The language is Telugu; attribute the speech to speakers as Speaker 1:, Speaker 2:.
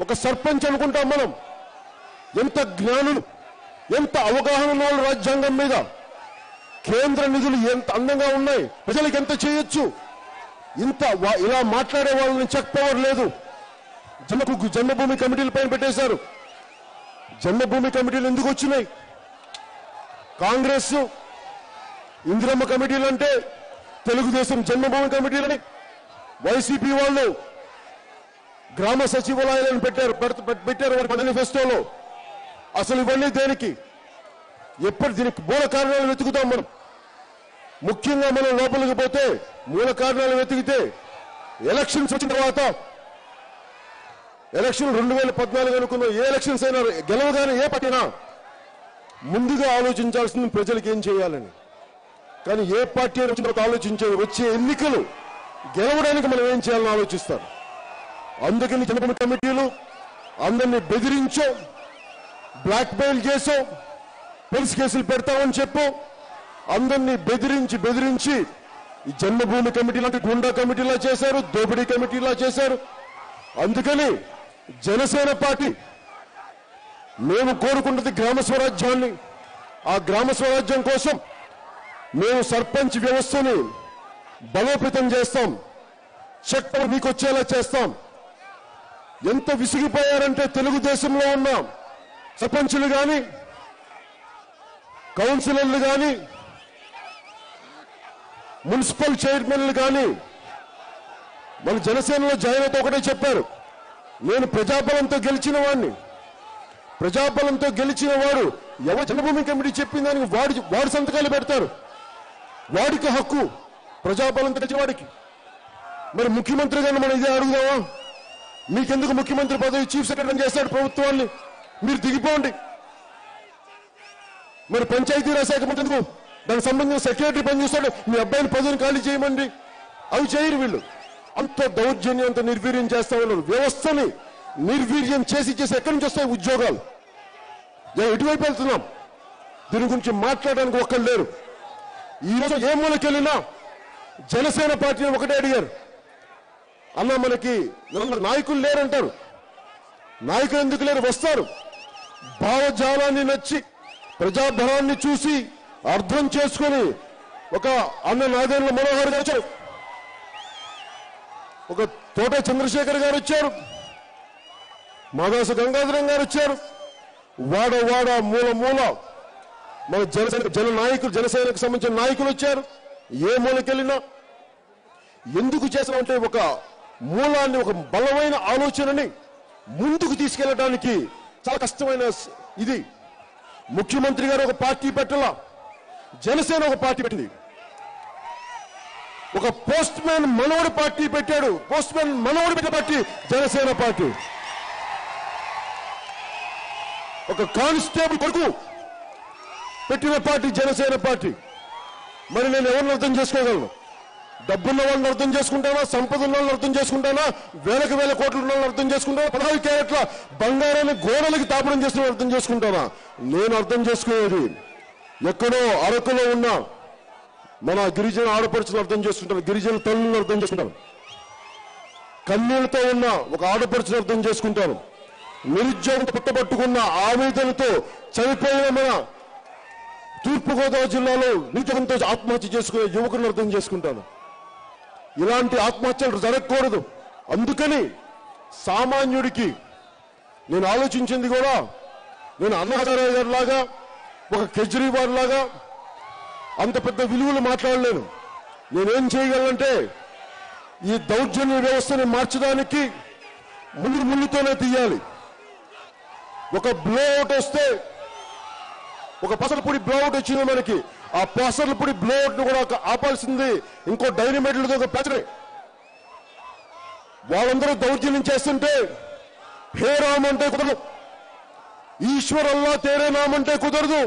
Speaker 1: ఒక సర్పంచ్ అనుకుంటాం మనం. ఎంత జ్ఞానులు ఎంత అవగాహన ఉన్న రాజ్యాంగం మీద. కేంద్ర నిధులు ఎంత అందంగా ఉన్నాయి ప్రజలకు ఎంత చేయొచ్చు? ఇంత ఇలా మాట్లాడే వాళ్ళని చెక్ పవర్ లేదు. జన్మకు జన్మభూమి కమిటీల పైన పెట్టేశారు. జన్మభూమి కమిటీలు ఎందుకు వచ్చినాయి? కాంగ్రెస్ ఇందిరమ్మ కమిటీలు అంటే తెలుగుదేశం జన్మభూమి కమిటీలని. వైసీపీ వాళ్ళు గ్రామ సచివాలయాలను పెట్టారు పెట్టారు వారి మేనిఫెస్టోలో అసలు ఇవన్నీ దేనికి? ఎప్పుడు దీనికి మూల కారణాలు వెతుకుతాం మనం. ముఖ్యంగా మనం లోపలికి పోతే మూల కారణాలు వెతికితే ఎలక్షన్స్ వచ్చిన తర్వాత ఎలక్షన్ రెండు వేల పద్నాలుగు అనుకున్న ఏ ఎలక్షన్స్ అయినా గెలవగానే ఏ పట్టినా ముందుగా ఆలోచించాల్సింది ప్రజలకు ఏం చేయాలని. కానీ ఏ పార్టీ అయినా వచ్చిన తర్వాత ఆలోచించే వచ్చే ఎన్నికలు గెలవడానికి మనం ఏం చేయాలని ఆలోచిస్తారు? అందుకని చంద్రబాబు కమిటీలు అందరినీ బెదిరించో బ్లాక్ మెయిల్ చేసో పోలీస్ కేసులు పెడతామని చెప్పు. అందరినీ బెదిరించి బెదిరించి ఈ జన్మభూమి కమిటీ లాంటి గుండా కమిటీలా చేశారు దోపిడీ కమిటీలా చేశారు. అందుకని జనసేన పార్టీ మేము కోరుకున్నది గ్రామ స్వరాజ్యాన్ని ఆ గ్రామ స్వరాజ్యం కోసం మేము సర్పంచ్ వ్యవస్థని బలోపేతం చేస్తాం. చట్టం మీకు వచ్చేలా చేస్తాం. ఎంత విసిగిపోయారంటే తెలుగుదేశంలో ఉన్న. సర్పంచులు కానీ కౌన్సిలర్లు కానీ మున్సిపల్ చైర్మన్లు కానీ మన జనసేనలో జాయిన్ అయితే ఒకటే చెప్పారు. నేను ప్రజాబలంతో గెలిచిన వాడిని ప్రజాబలంతో గెలిచిన వాడు ఎవరు జనభూమి కమిటీ చెప్పిన దానికి వాడి వాడి సంతకాలు పెడతారు. వాడికి హక్కు ప్రజాబలంతో గెలిచిన వాడికి మరి ముఖ్యమంత్రి గారిని మనం ఇదే అడుగుదామా? మీకెందుకు ముఖ్యమంత్రి పదవి చీఫ్ సెక్రటరీ చేస్తాడు ప్రభుత్వాన్ని? మీరు దిగిపోండి. మరి పంచాయతీరాజ్ శాఖ మంత్రి ఎందుకు? దానికి సంబంధించిన సెక్రటరీ పనిచేస్తాడు. మీ అబ్బాయిని పదవిని ఖాళీ చేయమండి. అవి చేయరు వీళ్ళు. అంత దౌర్జన్యం అంత నిర్వీర్యం చేస్తా ఉన్నారు. వ్యవస్థని నిర్వీర్యం చేసి చేసి ఎక్కడి నుంచి వస్తాయి ఉద్యోగాలు? ఎటువైపు వెళ్తున్నాం. దీని గురించి మాట్లాడడానికి ఒక్కరు లేరు. ఈ రోజు ఏ మూలకెళ్ళినా జనసేన పార్టీని ఒకటే అడిగారు. అన్న మనకి నాయకులు లేరంటారు. నాయకులు ఎందుకు లేరు? వస్తారు. భావజాలాన్ని నచ్చి ప్రజాభరాన్ని చూసి అర్థం చేసుకొని ఒక అన్న నాగేంద్ర మనోహర్ గారు వచ్చారు. ఒక తోట చంద్రశేఖర్ గారు వచ్చారు. మాదాసు గంగాధరం గారు వచ్చారు. వాడ వాడ మూల మూల మన జనసేన జన నాయకులు జనసేనకు సంబంధించిన నాయకులు వచ్చారు. ఏ మూలకెళ్ళినా ఎందుకు చేసామంటే ఒక మూలాన్ని ఒక బలమైన ఆలోచనని ముందుకు తీసుకెళ్ళడానికి చాలా కష్టమైన ఇది. ముఖ్యమంత్రి గారు ఒక పార్టీ పెట్టాల. జనసేన ఒక పార్టీ పెట్టింది. ఒక పోస్ట్ మ్యాన్ మనోడు పార్టీ పెట్టాడు. పోస్ట్ మ్యాన్ మనోడు పెట్టిన పార్టీ జనసేన పార్టీ. ఒక కానిస్టేబుల్ కొడుకు పెట్టిన పార్టీ జనసేన పార్టీ. మరి నేను ఎవరిని అర్థం చేసుకోగలను? డబ్బున్న వాళ్ళని అర్థం చేసుకుంటానా? సంపద ఉన్న వాళ్ళని అర్థం చేసుకుంటానా? వేలకు వేల కోట్ల ఉన్న వాళ్ళని అర్థం చేసుకుంటానా? పదహారు క్యారెట్ల బంగారాన్ని గోడలకి తాపనం చేసిన అర్థం చేసుకుంటానా? నేను అర్థం చేసుకునేది ఎక్కడో అరకులో ఉన్న మన గిరిజన ఆడపడుచులు అర్థం చేసుకుంటాను గిరిజన తల్లిని అర్థం చేసుకుంటాను కన్నీళ్ళతో ఉన్న ఒక ఆడపడుచుని అర్థం చేసుకుంటాను నిరుద్యోగంతో పుట్టబట్టుకున్న ఆవేదనతో చనిపోయిన మన తూర్పుగోదావరి జిల్లాలో నిరుద్యోగంతో ఆత్మహత్య చేసుకునే యువకులను అర్థం చేసుకుంటాను. ఇలాంటి ఆత్మహత్యలు జరగకూడదు. అందుకని సామాన్యుడికి నేను ఆలోచించింది కూడా నేను అన్నహజారాయ్ గారి లాగా ఒక కేజ్రీవాల్ లాగా అంత పెద్ద విలువలు మాట్లాడలేను. నేనేం చేయగలనంటే ఈ దౌర్జన్య వ్యవస్థని మార్చడానికి ముందు ముందుతోనే తీయాలి. ఒక బ్లో అవుట్ వస్తే ఒక పసలపూడి బ్లో అవుట్ వచ్చింది మనకి. ఆ పోస్టర్లు ఇప్పుడు అవుట్ను కూడా ఆపాల్సింది. ఇంకో డైనమైట్లతో ఒక పెంచడే వాళ్ళందరూ దౌర్జన్యం చేస్తుంటే హే రామ్ అంటే కుదరదు. ఈశ్వర్ అల్లా తేరే నామంటే కుదరదు.